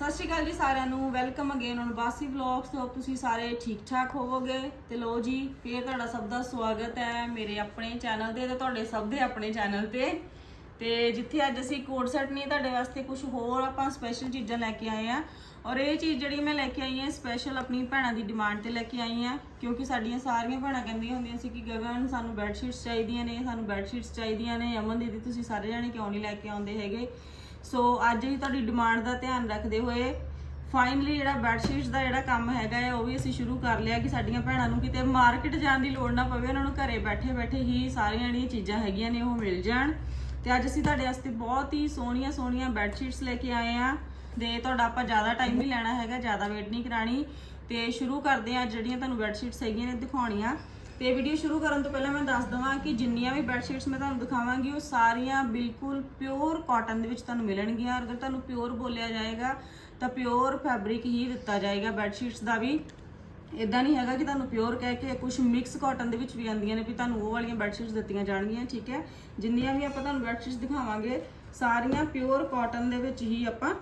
ਸਤਿ ਸ਼੍ਰੀ ਅਕਾਲ ਜੀ ਸਾਰਿਆਂ ਨੂੰ welcome again on Bassi vlogs hope ਤੁਸੀਂ ਸਾਰੇ ਠੀਕ ਠਾਕ ਹੋਵੋਗੇ। ਤੇ ਲੋ ਜੀ, ਫੇਰ ਤੁਹਾਡਾ ਸਭ ਦਾ ਸਵਾਗਤ ਹੈ ਮੇਰੇ ਆਪਣੇ ਚੈਨਲ ਤੇ ਤੇ ਤੁਹਾਡੇ ਸਭ ਦੇ ਆਪਣੇ ਚੈਨਲ ਤੇ। ਤੇ ਜਿੱਥੇ ਅੱਜ ਅਸੀਂ ਕੋਡ ਸੈਟ ਨਹੀਂ ਤੁਹਾਡੇ ਵਾਸਤੇ ਕੁਝ ਹੋਰ ਆਪਾਂ ਸਪੈਸ਼ਲ ਚੀਜ਼ਾਂ ਲੈ ਕੇ ਆਏ ਆ। ਔਰ ਇਹ ਚੀਜ਼ ਜਿਹੜੀ ਮੈਂ ਲੈ ਕੇ ਆਈ ਹਾਂ ਸਪੈਸ਼ਲ ਆਪਣੀ ਭੈਣਾਂ ਦੀ ਡਿਮਾਂਡ ਤੇ ਲੈ ਕੇ ਆਈ ਹਾਂ, ਕਿਉਂਕਿ ਸਾਡੀਆਂ ਸਾਰੀਆਂ ਭੈਣਾਂ ਕਹਿੰਦੀਆਂ ਹੁੰਦੀਆਂ ਸੀ ਕਿ ਗਗਨ, ਸਾਨੂੰ ਬੈੱਡ ਸ਼ੀਟਸ ਚਾਹੀਦੀਆਂ ਨੇ, ਸਾਨੂੰ ਬੈੱਡ ਸ਼ੀਟਸ ਚਾਹੀਦੀਆਂ ਨੇ, ਅਮਨ ਦੀਦੀ, ਤੁਸੀਂ ਸਾਰੇ ਜਾਣੇ ਕਿਉਂ ਨਹੀਂ ਲੈ ਕੇ ਆਉਂਦੇ ਹੈਗੇ? ਸੋ ਅੱਜ ਹੀ ਤੁਹਾਡੀ ਡਿਮਾਂਡ ਦਾ ਧਿਆਨ ਰੱਖਦੇ ਹੋਏ ਫਾਈਨਲੀ ਜਿਹੜਾ ਬੈੱਡ ਸ਼ੀਟਸ ਦਾ ਜਿਹੜਾ ਕੰਮ ਹੈਗਾ ਹੈ, ਉਹ ਵੀ ਅਸੀਂ ਸ਼ੁਰੂ ਕਰ ਲਿਆ ਕਿ ਸਾਡੀਆਂ ਭੈਣਾਂ ਨੂੰ ਕਿਤੇ ਮਾਰਕੀਟ ਜਾਣ ਦੀ ਲੋੜ ਨਾ ਪਵੇ, ਉਹਨਾਂ ਨੂੰ ਘਰੇ ਬੈਠੇ ਬੈਠੇ ਹੀ ਸਾਰੀਆਂ ਜਿਹੜੀਆਂ ਚੀਜ਼ਾਂ ਹੈਗੀਆਂ ਨੇ ਉਹ ਮਿਲ ਜਾਣ। ਤੇ ਅੱਜ ਅਸੀਂ ਤੁਹਾਡੇ ਵਾਸਤੇ ਬਹੁਤ ਹੀ ਸੋਹਣੀਆਂ ਸੋਹਣੀਆਂ ਬੈੱਡ ਸ਼ੀਟਸ ਲੈ ਕੇ ਆਏ ਆ ਤੇ ਤੁਹਾਡਾ ਆਪਾਂ ਜ਼ਿਆਦਾ ਟਾਈਮ ਨਹੀਂ ਲੈਣਾ ਹੈਗਾ, ਜ਼ਿਆਦਾ ਵੇਟ ਨਹੀਂ ਕਰਾਣੀ। ਤੇ ਸ਼ੁਰੂ ਕਰਦੇ ਆ ਜਿਹੜੀਆਂ ਤੁਹਾਨੂੰ ਬੈੱਡ ਸ਼ੀਟਸ ਹੈਗੀਆਂ ਨੇ ਦਿਖਾਉਣੀਆਂ। ਤੇ ਵੀਡੀਓ ਸ਼ੁਰੂ ਕਰਨ ਤੋਂ ਪਹਿਲਾਂ ਮੈਂ ਦੱਸ ਦਵਾਂ ਕਿ ਜਿੰਨੀਆਂ ਵੀ ਬੈੱਡਸ਼ੀਟਸ ਮੈਂ ਤੁਹਾਨੂੰ ਦਿਖਾਵਾਂਗੀ, ਉਹ ਸਾਰੀਆਂ ਬਿਲਕੁਲ ਪਿਓਰ ਕਾਟਨ ਦੇ ਵਿੱਚ ਤੁਹਾਨੂੰ ਮਿਲਣਗੀਆਂ। ਅਗਰ ਤੁਹਾਨੂੰ ਪਿਓਰ ਬੋਲਿਆ ਜਾਏਗਾ, ਤਾਂ ਪਿਓਰ ਫੈਬਰਿਕ ਹੀ ਦਿੱਤਾ ਜਾਏਗਾ ਬੈੱਡਸ਼ੀਟਸ ਦਾ ਵੀ। ਇਦਾਂ ਨਹੀਂ ਹੈਗਾ ਕਿ ਤੁਹਾਨੂੰ ਪਿਓਰ ਕਹਿ ਕੇ ਕੁਝ ਮਿਕਸ ਕਾਟਨ ਦੇ ਵਿੱਚ ਵੀ ਆਉਂਦੀਆਂ ਨੇ, ਵੀ ਤੁਹਾਨੂੰ ਉਹ ਵਾਲੀਆਂ ਬੈੱਡਸ਼ੀਟਸ ਦਿੱਤੀਆਂ ਜਾਣਗੀਆਂ, ਠੀਕ ਹੈ? ਜਿੰਨੀਆਂ ਵੀ ਆਪਾਂ ਤੁਹਾਨੂੰ ਬੈੱਡਸ਼ੀਟਸ ਦਿਖਾਵਾਂਗੇ, ਸਾਰੀਆਂ ਪਿਓਰ ਕਾਟਨ ਦੇ ਵਿੱਚ ਹੀ ਆਪਾਂ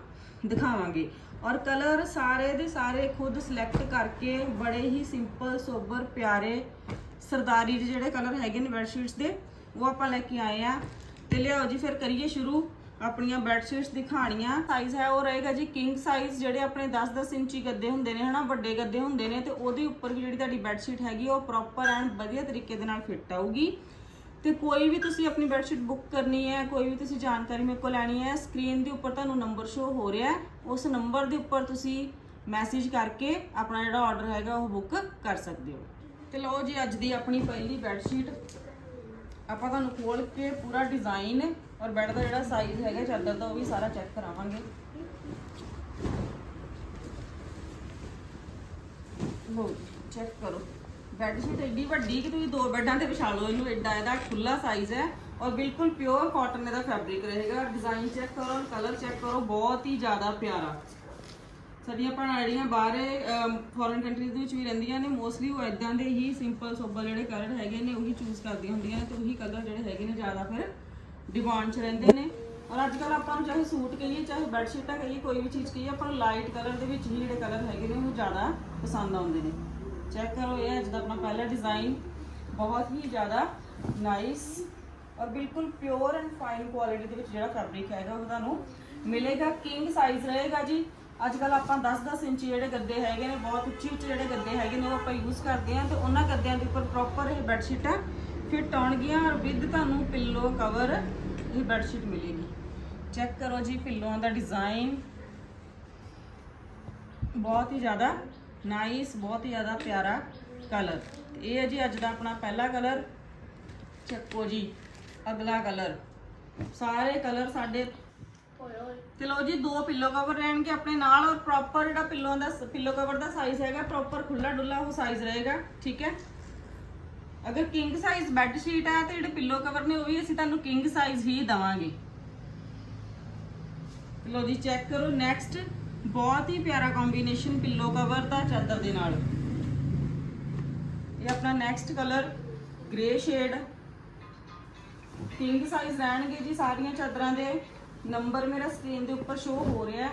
ਦਿਖਾਵਾਂਗੇ। ਔਰ ਕਲਰ ਸਾਰੇ ਦੇ ਸਾਰੇ ਖੁਦ ਸਿਲੈਕਟ ਕਰਕੇ ਬੜੇ ਹੀ ਸਿੰਪਲ ਸੋਬਰ, ਪਿਆਰੇ ਸਰਦਾਰੀ ਦੇ ਜਿਹੜੇ ਕਲਰ ਹੈਗੇ ਨੇ ਬੈੱਡ ਸ਼ੀਟਸ ਦੇ, ਉਹ ਆਪਾਂ ਲੈ ਕੇ ਆਏ ਆ। ਤੇ ਲਿਆਓ ਜੀ, ਫਿਰ ਕਰੀਏ ਸ਼ੁਰੂ। ਆਪਣੀਆਂ ਬੈੱਡ ਸ਼ੀਟਸ ਦਿਖਾਣੀਆਂ ਸਾਈਜ਼ ਹੈ, ਉਹ ਰਹੇਗਾ ਜੀ ਕਿੰਗ ਸਾਈਜ਼ ਜਿਹੜੇ ਆਪਣੇ 10-10 ਇੰਚੀ ਗੱਦੇ ਹੁੰਦੇ ਨੇ, ਹਨਾ, ਵੱਡੇ ਗੱਦੇ ਹੁੰਦੇ ਨੇ, ਤੇ ਉਹਦੇ ਉੱਪਰ ਵੀ ਜਿਹੜੀ ਤੁਹਾਡੀ ਬੈੱਡ ਸ਼ੀਟ ਹੈਗੀ, ਉਹ ਪ੍ਰੋਪਰ ਐਂਡ ਵਧੀਆ ਤਰੀਕੇ ਦੇ ਨਾਲ ਫਿੱਟ ਆਊਗੀ। ਤੇ ਕੋਈ ਵੀ ਤੁਸੀਂ ਆਪਣੀ ਬੈੱਡ ਸ਼ੀਟ ਬੁੱਕ ਕਰਨੀ ਹੈ, ਕੋਈ ਵੀ ਤੁਸੀਂ ਜਾਣਕਾਰੀ ਮੇਰੇ ਕੋਲ ਲੈਣੀ ਹੈ ਸਕਰੀਨ ਦੇ ਉੱਪਰ ਤੁਹਾਨੂੰ ਨੰਬਰ ਸ਼ੋ ਹੋ ਰਿਹਾ ਉਸ ਨੰਬਰ ਦੇ ਉੱਪਰ ਤੁਸੀਂ ਮੈਸੇਜ ਕਰਕੇ ਆਪਣਾ ਜਿਹੜਾ ਆਰਡਰ ਹੈਗਾ, ਉਹ ਬੁੱਕ ਕਰ ਸਕਦੇ ਹੋ। ਤੇ ਲਓ ਜੀ ਅੱਜ ਦੀ ਆਪਣੀ ਪਹਿਲੀ ਬੈੱਡ ਸ਼ੀਟ ਆਪਾਂ ਤੁਹਾਨੂੰ ਖੋਲ ਕੇ ਪੂਰਾ ਡਿਜ਼ਾਈਨ ਔਰ ਬੈੱਡ ਦਾ ਜਿਹੜਾ ਸਾਈਜ਼ ਹੈਗਾ, ਚਾਦਰ ਦਾ, ਉਹ ਵੀ ਸਾਰਾ ਚੈੱਕ ਕਰਾਵਾਂਗੇ। ਲਓ ਚੈੱਕ ਕਰੋ। ਬੈੱਡ ਸ਼ੀਟ ਏਡੀ ਵੱਡੀ ਕਿ ਤੁਸੀਂ ਦੋ ਬੈੱਡਾਂ ਤੇ ਵਿਛਾ ਲਓ, ਇਹਨੂੰ ਐਡਾ ਇਹਦਾ ਖੁੱਲਾ ਸਾਈਜ਼ ਹੈ ਔਰ ਬਿਲਕੁਲ ਪਿਓਰ ਕਾਟਨ ਦਾ ਫੈਬਰਿਕ ਰਹੇਗਾ। ਡਿਜ਼ਾਈਨ ਚੈੱਕ ਕਰੋ ਔਰ ਕਲਰ ਚੈੱਕ ਕਰੋ, ਬਹੁਤ ਹੀ ਜ਼ਿਆਦਾ ਪਿਆਰਾ। ਸਾਡੀਆਂ ਭੈਣਾਂ ਜਿਹੜੀਆਂ ਬਾਹਰ ਫੋਰਨ ਕੰਟਰੀਜ਼ ਦੇ ਵਿੱਚ ਵੀ ਰਹਿੰਦੀਆਂ ਨੇ ਮੋਸਟਲੀ ਉਹ ਇਦਾਂ ਦੇ ਹੀ ਸਿੰਪਲ ਸੋਬਰ ਜਿਹੜੇ ਕਲਰ ਹੈਗੇ ਨੇ, ਉਹੀ ਚੂਜ਼ ਕਰਦੀਆਂ ਹੁੰਦੀਆਂ ਨੇ ਤੇ ਉਹੀ ਕਲਰ ਜਿਹੜੇ ਹੈਗੇ ਨੇ ਜ਼ਿਆਦਾ ਫਿਰ ਡਿਮਾਂਡ 'ਚ ਰਹਿੰਦੇ ਨੇ। ਔਰ ਅੱਜ ਕੱਲ ਆਪਾਂ ਨੂੰ ਚਾਹੇ ਸੂਟ ਕਹੀਏ, ਚਾਹੇ ਬੈੱਡ ਸ਼ੀਟਾਂ ਕਹੀਏ, ਕੋਈ ਵੀ ਚੀਜ਼ ਕਹੀਏ, ਆਪਾਂ ਨੂੰ ਲਾਈਟ ਕਲਰ ਦੇ ਵਿੱਚ ਹੀ ਜਿਹੜੇ ਕਲਰ ਹੈਗੇ ਨੇ, ਉਹ ਜ਼ਿਆਦਾ ਪਸੰਦ ਆਉਂਦੇ ਨੇ। ਚੈੱਕ ਕਰੋ ਇਹ, ਅੱਜ ਦਾ ਆਪਣਾ ਪਹਿਲਾ ਡਿਜ਼ਾਈਨ ਬਹੁਤ ਹੀ ਜ਼ਿਆਦਾ ਨਾਈਸ ਔਰ ਬਿਲਕੁਲ ਪਿਓਰ ਐਂਡ ਫਾਈਨ ਕੁਆਲਿਟੀ ਦੇ ਵਿੱਚ ਜਿਹੜਾ ਫੈਬਰਿਕ ਹੈਗਾ, ਉਹ ਤੁਹਾਨੂੰ ਮਿਲੇਗਾ। ਕਿੰਗ ਸਾਈਜ਼ ਰਹੇਗਾ ਜੀ। ਅੱਜ ਕੱਲ ਆਪਾਂ 10-10 ਇੰਚ ਜਿਹੜੇ ਗੱਦੇ ਹੈਗੇ ਨੇ, ਬਹੁਤ ਉੱਚੀ ਉੱਚੇ ਜਿਹੜੇ ਗੱਦੇ ਹੈਗੇ ਨੇ, ਉਹ ਆਪਾਂ ਯੂਜ਼ ਕਰਦੇ ਹਾਂ ਤੇ ਉਹਨਾਂ ਗੱਦਿਆਂ ਦੇ ਉੱਪਰ ਪ੍ਰੋਪਰ ਇਹ ਬੈੱਡ ਸ਼ੀਟਾਂ ਫਿੱਟ ਆਉਣਗੀਆਂ ਔਰ ਵਿਦ ਤੁਹਾਨੂੰ ਪਿੱਲੋ ਕਵਰ ਇਹ ਬੈੱਡ ਸ਼ੀਟ ਮਿਲੇਗੀ। ਚੈੱਕ ਕਰੋ ਜੀ ਪਿੱਲੋਆਂ ਦਾ ਡਿਜ਼ਾਈਨ ਬਹੁਤ ਹੀ ਜ਼ਿਆਦਾ ਨਾਈਸ ਬਹੁਤ ਹੀ ਜ਼ਿਆਦਾ ਪਿਆਰਾ ਕਲਰ ਇਹ ਹੈ ਜੀ ਅੱਜ ਦਾ ਆਪਣਾ ਪਹਿਲਾ ਕਲਰ ਚੱਕੋ ਜੀ, ਅਗਲਾ ਕਲਰ ਸਾਰੇ ਕਲਰ ਸਾਡੇ ਤੇ ਲਓ ਜੀ, ਦੋ ਪਿੱਲੋ ਕਵਰ ਰਹਿਣਗੇ ਆਪਣੇ ਨਾਲ ਔਰ ਪ੍ਰੋਪਰ ਜਿਹੜਾ ਪਿੱਲੋ ਦਾ ਪਿੱਲੋ ਕਵਰ ਦਾ ਸਾਈਜ਼ ਹੈਗਾ ਪ੍ਰੋਪਰ ਖੁੱਲਾ ਡੁੱਲਾ ਉਹ ਸਾਈਜ਼ ਰਹੇਗਾ, ਠੀਕ ਹੈ? ਅਗਰ ਕਿੰਗ ਸਾਈਜ਼ ਬੈੱਡ ਸ਼ੀਟ ਹੈ ਤੇ ਜਿਹੜੇ ਪਿੱਲੋ ਕਵਰ ਨੇ ਉਹ ਵੀ ਅਸੀਂ ਤੁਹਾਨੂੰ ਕਿੰਗ ਸਾਈਜ਼ ਹੀ ਦਵਾਂਗੇ। ਲੋ ਜੀ ਚੈੱਕ ਕਰੋ ਨੈਕਸਟ ਬਹੁਤ ਹੀ ਪਿਆਰਾ ਕੰਬੀਨੇਸ਼ਨ ਪਿੱਲੋ ਕਵਰ ਦਾ ਚਾਦਰ ਦੇ ਨਾਲ। ਇਹ ਆਪਣਾ next colour grey shade king size ਰਹਿਣਗੇ ਜੀ ਸਾਰੀਆਂ ਚਾਦਰਾਂ ਦੇ। ਨੰਬਰ ਮੇਰਾ ਸਕਰੀਨ ਦੇ ਉੱਪਰ ਸ਼ੋ ਹੋ ਰਿਹਾ ਹੈ।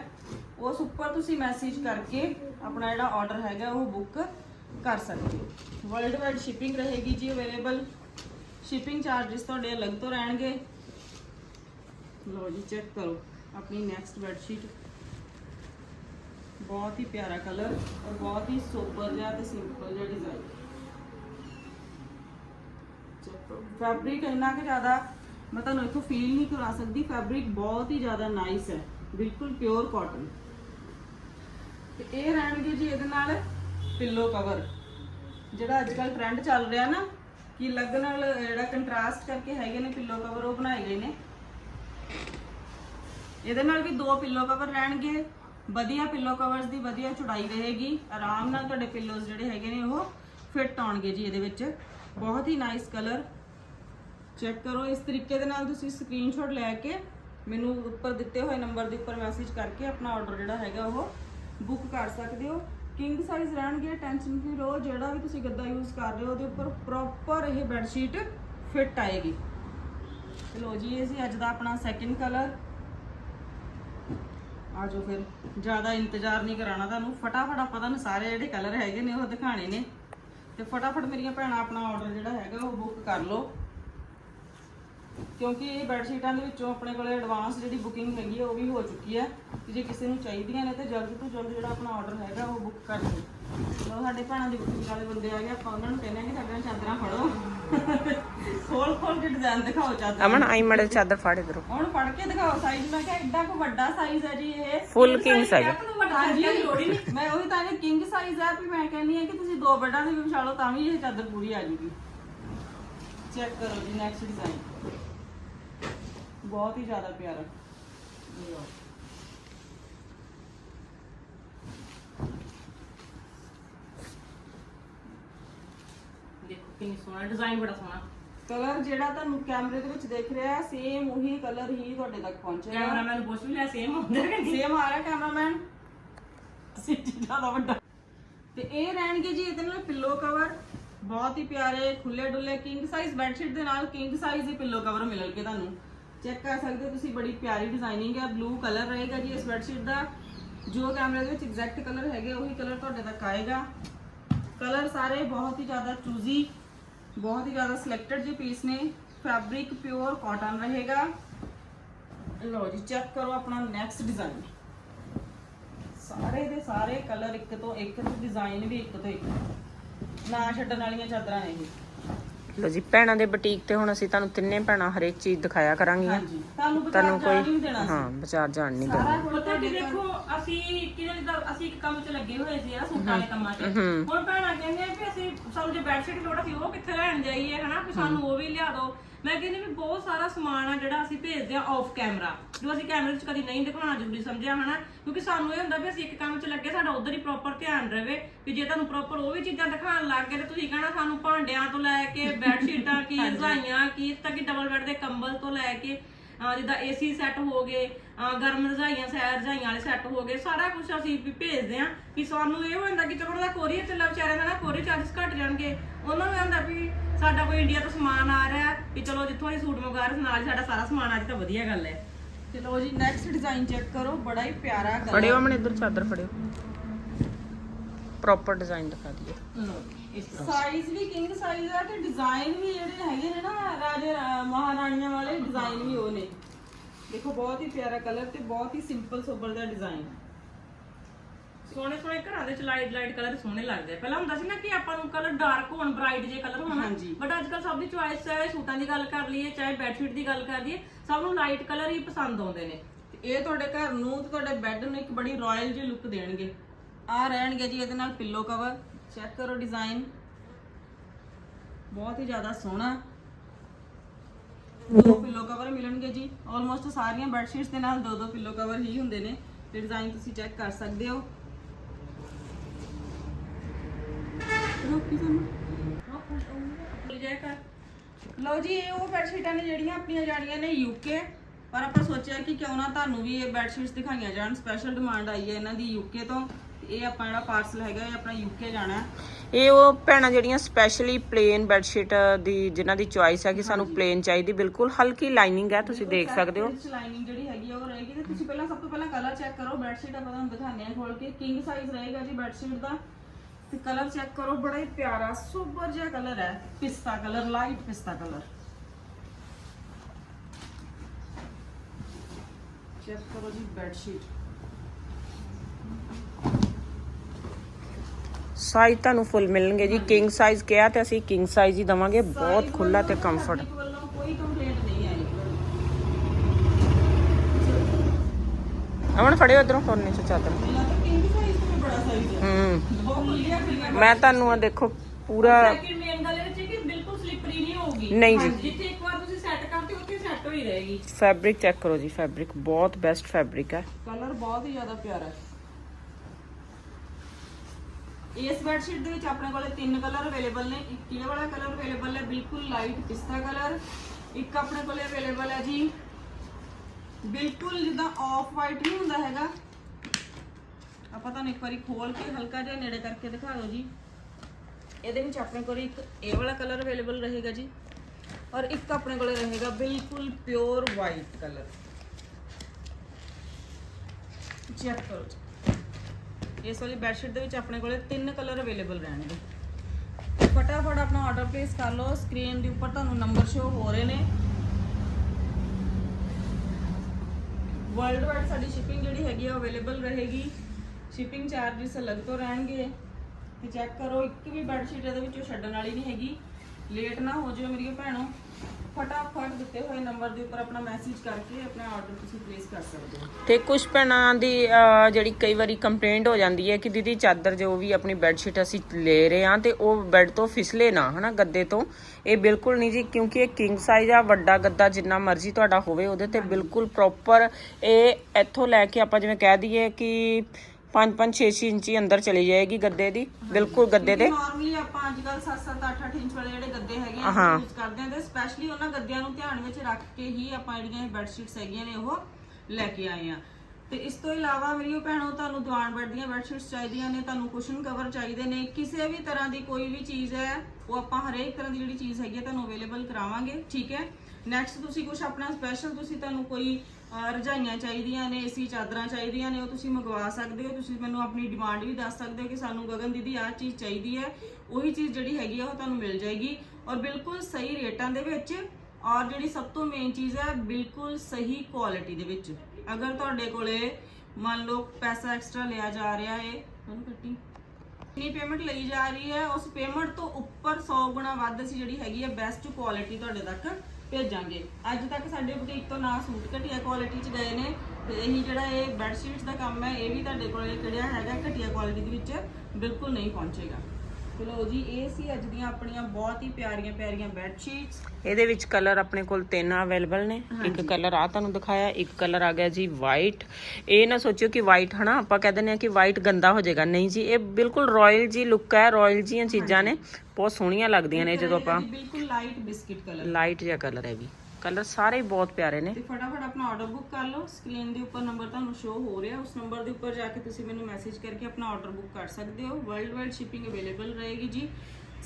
ਉਸ ਉੱਪਰ ਤੁਸੀਂ ਮੈਸੇਜ ਕਰਕੇ ਆਪਣਾ ਜਿਹੜਾ ਆਰਡਰ ਹੈਗਾ, ਉਹ ਬੁੱਕ ਕਰ ਸਕਦੇ ਹੋ। ਵਰਲਡ ਵਾਈਡ ਸ਼ਿਪਿੰਗ ਰਹੇਗੀ ਜੀ ਅਵੇਲੇਬਲ ਸ਼ਿਪਿੰਗ ਚਾਰजेस ਤੁਹਾਡੇ ਅਲੱਗ ਤੋਂ ਰਹਿਣਗੇ। ਲੋ ਜੀ ਚੈੱਕ ਕਰੋ ਆਪਣੀ ਨੈਕਸਟ ਬੈੱਡਸ਼ੀਟ ਬਹੁਤ ਹੀ ਪਿਆਰਾ ਕਲਰ ਔਰ ਬਹੁਤ ਹੀ ਸੋਬਰ ਜਿਹਾ ਤੇ ਸਿੰਪਲ ਜਿਹਾ ਡਿਜ਼ਾਈਨ ਫੈਬਰਿਕ ਇੰਨਾ ਕਿ ਜ਼ਿਆਦਾ ਮੈਂ ਤੁਹਾਨੂੰ ਇੱਥੋਂ ਫੀਲ ਨਹੀਂ ਕਰਾ ਸਕਦੀ ਫੈਬਰਿਕ ਬਹੁਤ ਹੀ ਜ਼ਿਆਦਾ ਨਾਈਸ ਹੈ, ਬਿਲਕੁਲ ਪਿਓਰ ਕਾਟਨ ਤੇ ਇਹ ਰਹਿਣਗੇ ਜੀ ਇਹਦੇ ਨਾਲ ਪਿੱਲੋ ਕਵਰ ਜਿਹੜਾ ਅੱਜ ਕੱਲ ਟ੍ਰੈਂਡ ਚੱਲ ਰਿਹਾ ਨਾ, ਕਿ ਅਲੱਗ ਨਾਲ ਜਿਹੜਾ ਕੰਟਰਾਸਟ ਕਰਕੇ ਹੈਗੇ ਨੇ ਪਿੱਲੋ ਕਵਰ ਉਹ ਬਣਾਏ ਗਏ ਨੇ। ਇਹਦੇ ਨਾਲ ਵੀ ਦੋ ਪਿੱਲੋ ਕਵਰ ਰਹਿਣਗੇ, ਵਧੀਆ ਪਿੱਲੋ ਕਵਰਸ ਦੀ ਵਧੀਆ ਚੌੜਾਈ ਰਹੇਗੀ, ਆਰਾਮ ਨਾਲ ਤੁਹਾਡੇ ਪਿੱਲੋਜ਼ ਜਿਹੜੇ ਹੈਗੇ ਨੇ ਉਹ ਫਿੱਟ ਆਉਣਗੇ ਜੀ ਇਹਦੇ ਵਿੱਚ। ਬਹੁਤ ਹੀ ਨਾਈਸ ਕਲਰ ਚੈੱਕ ਕਰੋ। ਇਸ ਤਰੀਕੇ ਦੇ ਨਾਲ ਤੁਸੀਂ ਸਕਰੀਨਸ਼ਾਟ ਲੈ ਕੇ ਮੈਨੂੰ ਉੱਪਰ ਦਿੱਤੇ ਹੋਏ ਨੰਬਰ ਦੇ ਉੱਪਰ ਮੈਸੇਜ ਕਰਕੇ ਆਪਣਾ ਆਰਡਰ ਜਿਹੜਾ ਹੈਗਾ ਉਹ ਬੁੱਕ ਕਰ ਸਕਦੇ ਹੋ। ਕਿੰਗ ਸਾਈਜ਼ ਰਹਿਣਗੇ ਟੈਨਸ਼ਨ ਫ੍ਰੀ ਰਹੋ। ਜਿਹੜਾ ਵੀ ਤੁਸੀਂ ਗੱਦਾ ਯੂਜ਼ ਕਰ ਰਹੇ ਹੋ, ਉਹਦੇ ਉੱਪਰ ਪ੍ਰੋਪਰ ਇਹ ਬੈੱਡ ਸ਼ੀਟ ਫਿੱਟ ਆਏਗੀ। ਚਲੋ ਜੀ, ਇਹ ਸੀ ਅੱਜ ਦਾ ਆਪਣਾ ਸੈਕਿੰਡ ਕਲਰ ਆਜੋ ਫਿਰ, ਜ਼ਿਆਦਾ ਇੰਤਜ਼ਾਰ ਨਹੀਂ ਕਰਾਣਾ ਤੁਹਾਨੂੰ। ਫਟਾਫਟ ਆਪਾਂ ਤੁਹਾਨੂੰ ਸਾਰੇ ਜਿਹੜੇ ਕਲਰ ਹੈਗੇ ਨੇ ਉਹ ਦਿਖਾਣੇ ਨੇ। ਤੇ ਫਟਾਫਟ ਮੇਰੀਆਂ ਭੈਣਾਂ ਆਪਣਾ ਆਰਡਰ ਜਿਹੜਾ ਹੈਗਾ ਉਹ ਬੁੱਕ ਕਰ ਲਓ। ਕਿਉਂਕਿ ਇਹ ਬੈੱਡ ਸ਼ੀਟਾਂ ਦੇ ਵਿੱਚੋਂ ਆਪਣੇ ਕੋਲੇ ਐਡਵਾਂਸ ਜਿਹੜੀ ਬੁਕਿੰਗ ਹੈਗੀ ਹੈ ਉਹ ਵੀ ਹੋ ਚੁੱਕੀ ਹੈ ਤੇ ਜੇ ਕਿਸੇ ਨੂੰ ਚਾਹੀਦੀਆਂ ਨੇ ਤੇ ਜਲਦ ਤੋਂ ਜਲਦ ਜਿਹੜਾ ਆਪਣਾ ਆਰਡਰ ਹੈਗਾ ਉਹ ਬੁੱਕ ਕਰ ਦਿਓ। ਲਓ ਸਾਡੇ ਭੈਣਾਂ ਦੀ ਬੁਕਿੰਗ ਵਾਲੇ ਬੰਦੇ ਆ ਗਏ ਆਪਾਂ ਉਹਨਾਂ ਨੂੰ ਕਹਿੰਦੇ ਆ ਕਿ ਸਾਡੀਆਂ ਚਾਦਰਾਂ ਫੜੋ। ਖੋਲ ਖੋਲ ਕੇ ਡਿਜ਼ਾਈਨ ਦਿਖਾਓ ਚਾਦਰ। ਅਮਨ ਆਈ ਮੜੇ ਚਾਦਰ ਫੜ ਇਧਰੋਂ। ਹੁਣ ਫੜ ਕੇ ਦਿਖਾਓ ਸਾਈਜ਼ ਮੈਂ ਕਿਹਾ ਐਡਾ ਕੋ ਵੱਡਾ ਸਾਈਜ਼ ਹੈ ਜੀ ਇਹ। Full king size। ਹਾਂਜੀ। ਲੋੜ ਹੀ ਨਹੀਂ। ਮੈਂ ਉਹੀ ਤਾਂ ਇਹ ਕਿੰਗ ਸਾਈਜ਼ ਹੈ ਵੀ ਮੈਂ ਕਹਿੰਦੀ ਹਾਂ ਕਿ ਤੁਸੀਂ ਦੋ ਬੈੱਡਾਂ ਦੇ ਵੀ ਵਿਛਾ ਲਓ ਤਾਂ ਵੀ ਇਹ ਚਾਦਰ ਪੂਰੀ ਆ ਜੂਗੀ। ਚੈੱਕ ਕਰੋ ਜੀ ਨੈਕਸਟ ਡਿਜ਼ਾਈਨ ਬਹੁਤ ਹੀ ਜ਼ਿਆਦਾ ਪਿਆਰਾ। ਇਹ ਲਓ। ਦੇਖੋ ਕਿੰਨੀ ਸੋਹਣਾ ਡਿਜ਼ਾਈਨ ਬੜਾ ਸੋਹਣਾ। ਕਲਰ ਜਿਹੜਾ ਤੁਹਾਨੂੰ ਕੈਮਰੇ ਦੇ ਵਿੱਚ ਦਿਖ ਰਿਹਾ ਸੇਮ ਉਹੀ ਕਲਰ ਹੀ ਤੁਹਾਡੇ ਤੱਕ ਪਹੁੰਚੇਗਾ। ਕੈਮਰਾਮੈਨ ਨੂੰ ਪੁੱਛ ਵੀ ਲਿਆ ਸੇਮ ਹੁੰਦਾ ਕਿ ਨਹੀਂ? ਸੇਮ ਆ ਰਿਹਾ ਕੈਮਰਾਮੈਨ ਤੁਸੀਂ ਜ਼ਿਆਦਾ ਵੱਡਾ। ਤੇ ਇਹ ਰਹਿਣਗੇ ਜੀ ਇਹਦੇ ਨਾਲ ਪਿੱਲੋ ਕਵਰ ਬਹੁਤ ਹੀ ਪਿਆਰੇ ਖੁੱਲੇ ਡੁੱਲੇ ਕਿੰਗ ਸਾਈਜ਼ ਬੈੱਡਸ਼ੀਟ ਦੇ ਨਾਲ ਕਿੰਗ ਸਾਈਜ਼ ਪਿੱਲੋ ਕਵਰ ਮਿਲਣਗੇ ਤੁਹਾਨੂੰ। ਚੈੱਕ ਕਰ ਸਕਦੇ ਹੋ ਤੁਸੀਂ, ਬੜੀ ਪਿਆਰੀ ਡਿਜ਼ਾਈਨਿੰਗ ਹੈ ਬਲੂ ਕਲਰ ਰਹੇਗਾ ਜੀ ਇਸ ਬੈੱਡਸ਼ੀਟ ਦਾ। ਜੋ ਕੈਮਰੇ ਦੇ ਵਿੱਚ ਐਗਜ਼ੈਕਟ ਕਲਰ ਹੈਗੇ, ਉਹੀ ਕਲਰ ਤੁਹਾਡੇ ਤੱਕ ਆਏਗਾ। ਕਲਰ ਸਾਰੇ ਬਹੁਤ ਹੀ ਜ਼ਿਆਦਾ ਚੂਜ਼ੀ ਬਹੁਤ ਹੀ ਜ਼ਿਆਦਾ ਸਿਲੈਕਟਡ ਜੀ ਪੀਸ ਨੇ। ਫੈਬਰਿਕ ਪਿਓਰ ਕਾਟਨ ਰਹੇਗਾ। ਲਓ ਜੀ ਚੈੱਕ ਕਰੋ ਆਪਣਾ ਨੈਕਸਟ ਡਿਜ਼ਾਈਨ ਸਾਰੇ ਦੇ ਸਾਰੇ ਕਲਰ ਇੱਕ ਤੋਂ ਇੱਕ ਤੇ ਡਿਜ਼ਾਈਨ ਵੀ ਇੱਕ ਤੋਂ ਇੱਕ। ਨਾ ਛੱਡਣ ਵਾਲੀਆਂ ਚਾਦਰਾਂ ਨੇ ਇਹ। ਲੋ ਜੀ ਭੈਣਾਂ ਦੇ ਬੁਟੀਕ ਤੇ ਹੁਣ ਅਸੀਂ ਤੁਹਾਨੂੰ ਤਿੰਨੇ ਭੈਣਾਂ ਹਰੇਕ ਚੀਜ਼ ਦਿਖਾਇਆ ਕਰਾਂਗੀਆਂ। ਤੁਹਾਨੂੰ ਕੋਈ। ਹਾਂ ਬਾਜ਼ਾਰ ਜਾਣ ਨਹੀਂ ਦੇਣਾ। ਪਤਾ ਕਿ ਤੁਹਾਡੇ ਕੋਲ। ਦੇਖੋ ਅਸੀਂ ਕਿਹਦੇ ਦਾ ਅਸੀਂ ਇੱਕ ਕੰਮ 'ਚ ਲੱਗੇ ਹੋਏ ਸੀ ਆ ਸੂਟਾਂ ਦੇ ਕੰਮਾਂ 'ਚ। ਹੂੰ। ਹੁਣ ਭੈਣਾਂ ਕਹਿੰਦੇ ਆ ਵੀ ਅਸੀਂ ਸਾਨੂੰ ਜੇ ਬੈਡਸ਼ੀਟ ਲੋੜ ਸੀ ਉਹ ਕਿੱਥੇ ਲੈਣ ਜਾਈਏ ਹਨਾ? ਵੀ ਸਾਨੂੰ ਉਹ ਵੀ ਲਿਆ ਦਿਓ। ਮੈਂ ਕਹਿੰਦੀ ਵੀ ਬਹੁਤ ਸਾਰਾ ਸਮਾਨ ਆ ਜਿਹੜਾ ਅਸੀਂ ਭੇਜਦੇ ਆ ਆਫ ਕੈਮਰਾ ਜੋ ਅਸੀਂ ਕੈਮਰੇ 'ਚ ਕਦੀ ਨਹੀਂ ਦਿਖਾਉਣਾ ਜ਼ਰੂਰੀ ਸਮਝਿਆ ਹਨਾ? ਕਿਉਂਕਿ ਸਾਨੂੰ ਇਹ ਹੁੰਦਾ ਵੀ ਅਸੀਂ ਇੱਕ ਕੰਮ 'ਚ ਲੱਗੇ ਸਾਡਾ ਉਧਰ ਹੀ ਪ੍ਰੋਪਰ ਧਿਆਨ ਰਵੇ। ਵੀ ਜੇ ਤੁਹਾਨੂੰ ਪ੍ਰੋਪਰ ਉਹ ਵੀ ਚੀਜ਼ਾਂ ਦਿਖਾਉਣ ਲੱਗ ਗਏ ਤੇ ਤੁਸੀਂ ਕਹਣਾ ਸਾਨੂੰ ਭਾਂਡਿਆਂ ਤੋਂ ਲੈ ਕੇ ਬੈਡਸ਼ੀਟਾਂ ਕੀ ਰਜ਼ਾਈਆਂ ਕੀ ਤੱਕ ਕਿ ਡਬਲ ਬੈੱਡ ਦੇ ਕੰਬਲ ਤੋਂ ਲੈ ਕੇ ਜਿੱਦਾਂ ਏਸੀ ਸੈੱਟ ਹੋ ਗਏ ਗਰਮ ਰਜ਼ਾਈਆਂ ਸੈਰ ਰਜ਼ਾਈਆਂ ਵਾਲੇ ਸੈੱਟ ਹੋ ਗਏ ਸਾਰਾ ਕੁਝ ਅਸੀਂ ਵੀ ਭੇਜਦੇ ਆਂ। ਵੀ ਸਾਨੂੰ ਇਹ ਹੋ ਜਾਂਦਾ ਕਿ ਚਲੋ ਉਹਦਾ ਕੋਰੀਅਰ ਚੱਲਾ ਵਿਚਾਰਿਆਂ ਦਾ ਨਾ ਕੋਰੀਅਰ ਚਾਰਜਸ ਘਟ ਜਾਣਗੇ। ਉਹਨਾਂ ਨੂੰ ਇਹ ਹੁੰਦਾ ਵੀ ਸਾਡਾ ਕੋਈ ਇੰਡੀਆ ਤੋਂ ਸਮਾਨ ਆ ਰਿਹਾ ਵੀ ਚਲੋ ਜਿੱਥੋਂ ਅਸੀਂ ਸੂਟ ਮੰਗਾ ਰਹੇ ਸੀ, ਨਾਲ ਹੀ ਸਾਡਾ ਸਾਰਾ ਸਮਾਨ ਆ ਜੀ ਤਾਂ ਵਧੀਆ ਗੱਲ ਹੈ। ਚਲੋ ਜੀ ਨੈਕਸਟ ਡਿਜ਼ਾਈਨ ਚੈੱਕ ਕਰੋ ਬੜਾ ਹੀ ਪਿਆਰਾ ਕਲਰ ਫੜਿਓ ਅਮਨ ਇੱਧਰ ਚਾਦਰ ਫੜਿਓ। ਪ੍ਰੋਪਰ ਡਿਜ਼ਾਈਨ ਦਿਖਾ ਦਈਏ। ਇਸ ਸਾਈਜ਼ ਵੀ ਕਿੰਗ ਸਾਈਜ਼ ਆ ਤੇ ਡਿਜ਼ਾਈਨ ਵੀ ਜਿਹੜੇ ਹੈਗੇ ਨੇ ਨਾ ਰਾਜੇ ਰਾ- ਮਹਾਰਾਣੀਆਂ ਵਾਲੇ ਡਿਜ਼ਾਈਨ ਵੀ ਉਹ ਨੇ। ਦੇਖੋ ਬਹੁਤ ਹੀ ਪਿਆਰਾ ਕਲਰ ਤੇ ਬਹੁਤ ਹੀ ਸਿੰਪਲ ਸੋਬਰ ਦਾ ਡਿਜ਼ਾਈਨ ਸੋਹਣੇ ਸੋਹਣੇ ਘਰਾਂ ਦੇ ਚ ਲਾਈਟ ਲਾਈਟ ਕਲਰ ਸੋਹਣੇ ਲੱਗਦੇ ਆ। ਪਹਿਲਾਂ ਹੁੰਦਾ ਸੀ ਨਾ ਕਿ ਆਪਾਂ ਨੂੰ ਕਲਰ ਡਾਰਕ ਹੋਣ ਬ੍ਰਾਈਟ ਜੇ ਕਲਰ ਹੋਣ। ਹਾਂਜੀ। ਬਟ ਅੱਜ ਕੱਲ ਸਭ ਦੀ ਚੁਆਇਸ ਚਾਹੇ ਸੂਟਾਂ ਦੀ ਗੱਲ ਕਰ ਲਈਏ ਚਾਹੇ ਬੈਡਸ਼ੀਟ ਦੀ ਗੱਲ ਕਰ ਲਈਏ ਸਭ ਨੂੰ ਲਾਈਟ ਕਲਰ ਹੀ ਪਸੰਦ ਆਉਂਦੇ ਨੇ। ਇਹ ਤੁਹਾਡੇ ਘਰ ਨੂੰ ਤੇ ਤੁਹਾਡੇ ਬੈੱਡ ਨੂੰ ਇੱਕ ਬੜੀ ਰਾਇਲ ਜਿਹੀ ਲੁੱਕ ਦੇਣਗੇ। ਆ ਰਹਿਣਗੇ ਜੀ ਇਹਦੇ ਨਾਲ ਪਿੱਲੋ ਕਵਰ ਚੈੱਕ ਕਰੋ ਡਿਜ਼ਾਈਨ ਬਹੁਤ ਹੀ ਜ਼ਿਆਦਾ ਸੋਹਣਾ। ਦੋ ਪਿੱਲੋ ਕਵਰ ਮਿਲਣਗੇ ਜੀ। ਆਲਮੋਸਟ ਸਾਰੀਆਂ ਬੈੱਡ ਸ਼ੀਟਸ ਦੇ ਨਾਲ ਦੋ ਦੋ ਪਿੱਲੋ ਕਵਰ ਹੀ ਹੁੰਦੇ ਨੇ। ਤੇ ਡਿਜ਼ਾਈਨ ਤੁਸੀਂ ਚੈੱਕ ਕਰ ਸਕਦੇ ਹੋ ਰੋਕੀ ਤੁਹਾਨੂੰ ਭੁੱਲ ਜਾਇਆ ਕਰ ਲਓ ਜੀ ਇਹ ਉਹ ਬੈੱਡ ਸ਼ੀਟਾਂ ਨੇ ਜਿਹੜੀਆਂ ਆਪਣੀਆਂ ਜਾਣੀਆਂ ਨੇ ਯੂਕੇ ਪਰ ਆਪਾਂ ਸੋਚਿਆ ਕਿ ਕਿਉਂ ਨਾ ਤੁਹਾਨੂੰ ਵੀ ਇਹ ਬੈੱਡ ਸ਼ੀਟਸ ਦਿਖਾਈਆਂ ਜਾਣ। ਸਪੈਸ਼ਲ ਡਿਮਾਂਡ ਆਈ ਹੈ ਇਹਨਾਂ ਦੀ ਯੂਕੇ ਤੋਂ। ਇਹ ਆਪਾਂ ਜਿਹੜਾ ਪਾਰਸਲ ਹੈਗਾ ਇਹ ਆਪਣਾ ਯੂਕੇ ਜਾਣਾ ਇਹ ਉਹ ਭੈਣਾਂ ਜਿਹੜੀਆਂ ਸਪੈਸ਼ਲੀ ਪਲੇਨ ਬੈਡਸ਼ੀਟ ਦੀ ਜਿਨ੍ਹਾਂ ਦੀ ਚੁਆਇਸ ਹੈ ਕਿ ਸਾਨੂੰ ਪਲੇਨ ਚਾਹੀਦੀ ਬਿਲਕੁਲ ਹਲਕੀ ਲਾਈਨਿੰਗ ਹੈ ਤੁਸੀਂ ਦੇਖ ਸਕਦੇ ਹੋ। ਲਾਈਨਿੰਗ ਜਿਹੜੀ ਹੈਗੀ ਆ ਉਹ ਰਹੇਗੀ। ਤੇ ਤੁਸੀਂ ਪਹਿਲਾਂ ਸਭ ਤੋਂ ਪਹਿਲਾਂ ਕਲਰ ਚੈੱਕ ਕਰੋ। ਬੈੱਡ ਸ਼ੀਟ ਆਪਾਂ ਤੁਹਾਨੂੰ ਦਿਖਾਉਂਦੇ ਹਾਂ ਖੋਲ ਕੇ। ਕਿੰਗ ਸਾਈਜ਼ ਰਹੇਗਾ ਜੀ ਦਾ। ਤੇ ਕਲਰ ਚੈੱਕ ਕਰੋ ਬੜਾ ਹੀ ਪਿਆਰਾ ਸੁਪਰ ਜਿਹਾ ਕਲਰ ਹੈ ਪਿਸਤਾ ਕਲਰ ਲਾਈਟ ਪਿਸਤਾ ਕਲਰ ਚੈੱਕ ਕਰੋ ਜੀ ਬੈੱਡ ਸ਼ੀਟ ਸਾਈਜ਼ ਤੁਹਾਨੂੰ ਫੁੱਲ ਮਿਲਣਗੇ ਜੀ। ਕਿੰਗ ਸਾਈਜ਼ ਕਿਹਾ ਤੇ ਅਸੀਂ ਕਿੰਗ ਸਾਈਜ਼ ਹੀ ਦਵਾਂਗੇ। ਬਹੁਤ ਖੁੱਲਾ ਤੇ ਕੰਫਰਟ ਕੋਈ ਕੰਪਲੇਂਟ ਨਹੀਂ ਆਈ। ਅਮਨ ਫੜਿਓ ਇਧਰੋਂ ਕੋਨੇ ਚ ਚਾਦਰ ਇਹਨਾਂ ਤਾਂ ਕਿੰਗ ਸਾਈਜ਼ ਤੋਂ ਵੀ ਬੜਾ ਸਾਈਜ਼ ਹੈ ਹੂੰ ਬਹੁਤ ਖੁੱਲੀਆਂ ਖੁੱਲੀਆਂ ਮੈਂ ਤੁਹਾਨੂੰ ਆ ਦੇਖੋ ਪੂਰਾ ਸੈਕਿੰਡ ਮੇਨ ਗੱਲ ਇਹ ਹੈ ਕਿ ਬਿਲਕੁਲ ਸਲਿਪਰੀ ਨਹੀਂ ਹੋਊਗੀ ਨਹੀਂ ਜੀ। ਜਿੱਥੇ ਇੱਕ ਵਾਰ ਤੁਸੀਂ ਸੈੱਟ ਕਰਤੀ ਉੱਥੇ ਸੈੱਟ ਹੋਈ ਰਹੇਗੀ ਫੈਬਰਿਕ ਚੈੱਕ ਕਰੋ ਜੀ ਫੈਬਰਿਕ ਬਹੁਤ ਬੈਸਟ ਫੈਬਰਿਕ ਹੈ ਕਲਰ ਬਹੁਤ ਹੀ ਜ਼ਿਆਦਾ ਪਿਆਰਾ ਹੈ ਇਸ ਬੈਡਸ਼ੀਟ ਦੇ ਵਿੱਚ ਆਪਣੇ ਕੋਲੇ ਤਿੰਨ ਕਲਰ ਅਵੇਲੇਬਲ ਨੇ ਇੱਕ ਇਹ ਵਾਲਾ ਕਲਰ ਅਵੇਲੇਬਲ ਹੈ ਬਿਲਕੁਲ ਲਾਈਟ ਪਿਸਤਾ ਕਲਰ ਇੱਕ ਆਪਣੇ ਕੋਲੇ ਅਵੇਲੇਬਲ ਹੈ ਜੀ ਬਿਲਕੁਲ ਜਿੱਦਾਂ ਆਫ ਵਾਈਟ ਨਹੀਂ ਹੁੰਦਾ ਹੈਗਾ ਆਪਾਂ ਤੁਹਾਨੂੰ ਇੱਕ ਵਾਰੀ ਖੋਲ ਕੇ ਹਲਕਾ ਜਿਹਾ ਨੇੜੇ ਕਰਕੇ ਦਿਖਾ ਦਿਓ ਜੀ। ਇਹਦੇ ਵਿੱਚ ਆਪਣੇ ਕੋਲ ਇੱਕ ਇਹ ਵਾਲਾ ਕਲਰ ਅਵੇਲੇਬਲ ਰਹੇਗਾ ਜੀ। ਔਰ ਇੱਕ ਆਪਣੇ ਕੋਲ ਰਹੇਗਾ ਬਿਲਕੁਲ ਪਿਓਰ ਵਾਈਟ ਕਲਰ ਚੈੱਕ ਕਰੋ ਜੀ। ਇਸ ਵਾਲੀ ਬੈਡਸ਼ੀਟ ਦੇ ਵਿੱਚ ਆਪਣੇ ਕੋਲੇ ਤਿੰਨ ਕਲਰ ਅਵੇਲੇਬਲ ਰਹਿਣਗੇ। ਫਟਾਫਟ ਆਪਣਾ ਆਰਡਰ ਪਲੇਸ ਕਰ ਲਓ। ਸਕਰੀਨ ਦੇ ਉੱਪਰ ਤੁਹਾਨੂੰ ਨੰਬਰ ਸ਼ੋ ਹੋ ਰਹੇ ਨੇ। ਵਰਲਡ ਵਾਈਡ ਸਾਡੀ ਸ਼ਿਪਿੰਗ ਜਿਹੜੀ ਹੈਗੀ ਆ ਅਵੇਲੇਬਲ ਰਹੇਗੀ। ਸ਼ਿਪਿੰਗ ਚਾਰजेस ਅਲੱਗ ਤੋਂ ਰਹਿਣਗੇ। ਤੇ ਚੈੱਕ ਕਰੋ ਇੱਕ ਵੀ ਬੈਡਸ਼ੀਟ ਇਹਦੇ ਵਿੱਚੋਂ ਛੱਡਣ ਵਾਲੀ ਨਹੀਂ ਹੈਗੀ। ਲੇਟ ਨਾ ਹੋ ਜਾਓ ਮੇਰੀਓ ਭੈਣੋ। ਫਟਾਫਟ ਦਿੱਤੇ ਹੋਏ ਨੰਬਰ ਦੇ ਉੱਪਰ ਆਪਣਾ ਮੈਸੇਜ ਕਰਕੇ ਆਪਣਾ ਆਰਡਰ ਤੁਸੀਂ ਪਲੇਸ ਕਰ ਸਕਦੇ ਹੋ। ਤੇ ਕੁਝ ਭੈਣਾਂ ਦੀ ਜਿਹੜੀ ਕਈ ਵਾਰੀ ਕੰਪਲੇਂਟ ਹੋ ਜਾਂਦੀ ਹੈ ਕਿ ਦੀਦੀ ਚਾਦਰ ਜੋ ਵੀ ਆਪਣੀ ਬੈੱਡ ਸ਼ੀਟ ਅਸੀਂ ਲੈ ਰਹੇ ਹਾਂ ਤੇ ਉਹ ਬੈੱਡ ਤੋਂ ਫਿਸਲੇ ਨਾ ਹਨਾ ਗੱਦੇ ਤੋਂ। ਇਹ ਬਿਲਕੁਲ ਨਹੀਂ ਜੀ ਕਿਉਂਕਿ ਇਹ ਕਿੰਗ ਸਾਈਜ਼ ਆ ਵੱਡਾ ਗੱਦਾ ਜਿੰਨਾ ਮਰਜ਼ੀ ਤੁਹਾਡਾ ਹੋਵੇ ਉਹਦੇ ਤੇ ਬਿਲਕੁਲ ਪ੍ਰੋਪਰ ਇਹ ਇੱਥੋਂ ਲੈ ਕੇ ਆਪਾਂ ਜਿਵੇਂ ਕਹਿ ਦਈਏ ਕਿ 5-5 6-6 ਇੰਚੀ ਅੰਦਰ ਚਲੀ ਜਾਏਗੀ ਗੱਦੇ ਦੀ ਬਿਲਕੁਲ ਗੱਦੇ ਦੇ। ਨਾਰਮਲੀ ਆਪਾਂ ਅੱਜ ਕੱਲ 7-7 8-8 ਇੰਚ ਵਾਲੇ ਜਿਹੜੇ ਗੱਦੇ ਹੈਗੇ ਆ ਹਾਂ। ਯੂਜ਼ ਕਰਦੇ ਆ ਤੇ ਸਪੈਸ਼ਲੀ ਉਹਨਾਂ ਗੱਦਿਆਂ ਨੂੰ ਧਿਆਨ ਵਿੱਚ ਰੱਖ ਕੇ ਹੀ ਆਪਾਂ ਜਿਹੜੀਆਂ ਇਹ ਬੈੱਡ ਸ਼ੀਟਸ ਹੈਗੀਆਂ ਨੇ ਉਹ ਲੈ ਕੇ ਆਏ ਆ। ਤੇ ਇਸ ਤੋਂ ਇਲਾਵਾ ਮੇਰੀਓ ਭੈਣੋ ਤੁਹਾਨੂੰ ਦੀਵਾਨ ਬੈੱਡ ਦੀਆਂ ਬੈੱਡ ਸ਼ੀਟਸ ਚਾਹੀਦੀਆਂ ਨੇ ਤੁਹਾਨੂੰ ਕੁਸ਼ਨ ਕਵਰ ਚਾਹੀਦੇ ਨੇ ਕਿਸੇ ਵੀ ਤਰ੍ਹਾਂ ਦੀ ਕੋਈ ਵੀ ਚੀਜ਼ ਹੈ ਉਹ ਆਪਾਂ ਹਰੇਕ ਤਰ੍ਹਾਂ ਦੀ ਜਿਹੜੀ ਚੀਜ਼ ਹੈਗੀ ਹੈ ਤੁਹਾਨੂੰ ਅਵੇਲੇਬਲ ਕਰਾਵਾਂਗੇ ਠੀਕ ਹੈ? ਨੈਕਸਟ ਤੁਸੀਂ ਕੁਝ ਆਪਣਾ ਸਪੈਸ਼ਲ ਤੁਸੀਂ ਤੁਹਾਨੂੰ ਕੋਈ ਅਹ, ਰਜਾਈਆਂ ਚਾਹੀਦੀਆਂ ਨੇ ਏਸੀ ਚਾਦਰਾਂ ਚਾਹੀਦੀਆਂ ਨੇ ਉਹ ਤੁਸੀਂ ਮੰਗਵਾ ਸਕਦੇ ਹੋ। ਤੁਸੀਂ ਮੈਨੂੰ ਆਪਣੀ ਡਿਮਾਂਡ ਵੀ ਦੱਸ ਸਕਦੇ ਹੋ ਕਿ ਸਾਨੂੰ ਗਗਨ ਦੀਦੀ ਆਹ ਚੀਜ਼ ਚਾਹੀਦੀ ਹੈ। ਉਹੀ ਚੀਜ਼ ਜਿਹੜੀ ਹੈਗੀ ਆ ਉਹ ਤੁਹਾਨੂੰ ਮਿਲ ਜਾਏਗੀ। ਔਰ ਬਿਲਕੁਲ ਸਹੀ ਰੇਟਾਂ ਦੇ ਵਿੱਚ ਔਰ ਜਿਹੜੀ ਸਭ ਤੋਂ ਮੇਨ ਚੀਜ਼ ਹੈ ਬਿਲਕੁਲ ਸਹੀ ਕੁਆਲਿਟੀ ਦੇ ਵਿੱਚ। ਅਗਰ ਤੁਹਾਡੇ ਕੋਲੇ ਮੰਨ ਲਓ ਪੈਸਾ ਐਕਸਟਰਾ ਲਿਆ ਜਾ ਰਿਹਾ ਹੈ ਉਹਨੂੰ ਕੱਟੀ। ਕਿੰਨੀ ਪੇਮੈਂਟ ਲਈ ਜਾ ਰਹੀ ਹੈ ਉਸ ਪੇਮੈਂਟ ਤੋਂ ਉੱਪਰ 100 ਗੁਣਾ ਵੱਧ ਅਸੀਂ ਜਿਹੜੀ ਹੈਗੀ ਹੈ ਬੈਸਟ ਕੁਆਲਿਟੀ ਤੁਹਾਡੇ ਤੱਕ ਭੇਜਾਂਗੇ। ਅੱਜ ਤੱਕ ਸਾਡੇ ਬੁਟੀਕ ਤੋਂ ਨਾ ਸੂਟ ਘਟੀਆ ਕੁਆਲਿਟੀ ਚ ਗਏ ਨੇ ਤੇ ਇਹੀ ਜਿਹੜਾ ਇਹ ਬੈੱਡ ਸ਼ੀਟਸ ਦਾ ਕੰਮ ਹੈ, ਇਹ ਵੀ ਤੁਹਾਡੇ ਕੋਲ ਜਿਹੜਾ ਹੈਗਾ ਘਟੀਆ ਕੁਆਲਿਟੀ ਦੇ ਵਿੱਚ? ਬਿਲਕੁਲ ਨਹੀਂ ਪਹੁੰਚੇਗਾ। ਚਲੋ ਜੀ ਇਹ ਸੀ ਅੱਜ ਦੀਆਂ ਆਪਣੀਆਂ ਬਹੁਤ ਹੀ ਪਿਆਰੀਆਂ ਪਿਆਰੀਆਂ ਬੈੱਡ ਸ਼ੀਟਸ ਇਹਦੇ ਵਿੱਚ ਕਲਰ ਆਪਣੇ ਕੋਲ ਤਿੰਨ ਅਵੇਲੇਬਲ ਨੇ। ਇੱਕ ਕਲਰ ਆ ਤੁਹਾਨੂੰ ਦਿਖਾਇਆ ਇੱਕ ਕਲਰ ਆ ਗਿਆ ਜੀ ਵਾਈਟ ਇਹ ਨਾ ਸੋਚਿਓ ਕਿ ਵਾਈਟ ਹਨਾ ਆਪਾਂ ਕਹਿ ਦਿੰਦੇ ਆ ਕਿ ਵਾਈਟ ਗੰਦਾ ਹੋ ਜਾਏਗਾ। ਨਹੀਂ ਜੀ ਇਹ ਬਿਲਕੁਲ ਰਾਇਲ ਜੀ ਲੁੱਕ ਹੈ ਰਾਇਲ ਜੀਆਂ ਚੀਜ਼ਾਂ ਨੇ। ਬਹੁਤ ਸੋਹਣੀਆਂ ਲੱਗਦੀਆਂ ਨੇ ਜਦੋਂ ਆਪਾਂ ਬਿਲਕੁਲ ਲਾਈਟ ਬਿਸਕਿਟ ਕਲਰ ਲਾਈਟ ਜਿਹਾ ਕਲਰ ਹੈ ਵੀ। ਕਲਰ ਸਾਰੇ ਬਹੁਤ ਪਿਆਰੇ ਨੇ। ਤੇ ਫਟਾਫਟ ਆਪਣਾ ਆਰਡਰ ਬੁੱਕ ਕਰ ਲਓ। ਸਕਰੀਨ ਦੇ ਉੱਪਰ ਨੰਬਰ ਤੁਹਾਨੂੰ ਸ਼ੋ ਹੋ ਰਿਹਾ। ਉਸ ਨੰਬਰ ਦੇ ਉੱਪਰ ਜਾ ਕੇ ਤੁਸੀਂ ਮੈਨੂੰ ਮੈਸੇਜ ਕਰਕੇ ਆਪਣਾ ਆਰਡਰ ਬੁੱਕ ਕਰ ਸਕਦੇ ਹੋ। ਵਰਲਡ ਵਾਈਡ ਸ਼ਿਪਿੰਗ ਅਵੇਲੇਬਲ ਰਹੇਗੀ ਜੀ।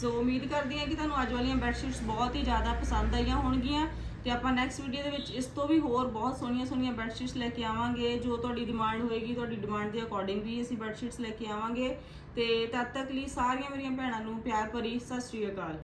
ਸੋ ਉਮੀਦ ਕਰਦੀ ਹਾਂ ਕਿ ਤੁਹਾਨੂੰ ਅੱਜ ਵਾਲੀਆਂ ਬੈੱਡਸ਼ੀਟਸ ਬਹੁਤ ਹੀ ਜ਼ਿਆਦਾ ਪਸੰਦ ਆਈਆਂ ਹੋਣਗੀਆਂ। ਤੇ ਆਪਾਂ ਨੈਕਸਟ ਵੀਡੀਓ ਦੇ ਵਿੱਚ ਇਸ ਤੋਂ ਵੀ ਹੋਰ ਬਹੁਤ ਸੋਹਣੀਆਂ ਸੋਹਣੀਆਂ ਬੈੱਡਸ਼ੀਟਸ ਲੈ ਕੇ ਆਵਾਂਗੇ। ਜੋ ਤੁਹਾਡੀ ਡਿਮਾਂਡ ਹੋਏਗੀ, ਤੁਹਾਡੀ ਡਿਮਾਂਡ ਦੇ ਅਕੋਰਡਿੰਗ ਵੀ ਅਸੀਂ ਬੈੱਡਸ਼ੀਟਸ ਲੈ ਕੇ ਆਵਾਂਗੇ। ਤੇ ਤਦ ਤੱਕ ਲਈ ਸਾਰੀਆਂ ਮੇਰੀਆਂ ਭੈਣਾਂ ਨੂੰ ਪਿਆਰ ਭਰੀ ਸਤਿ ਸ਼੍ਰੀ ਅਕਾਲ।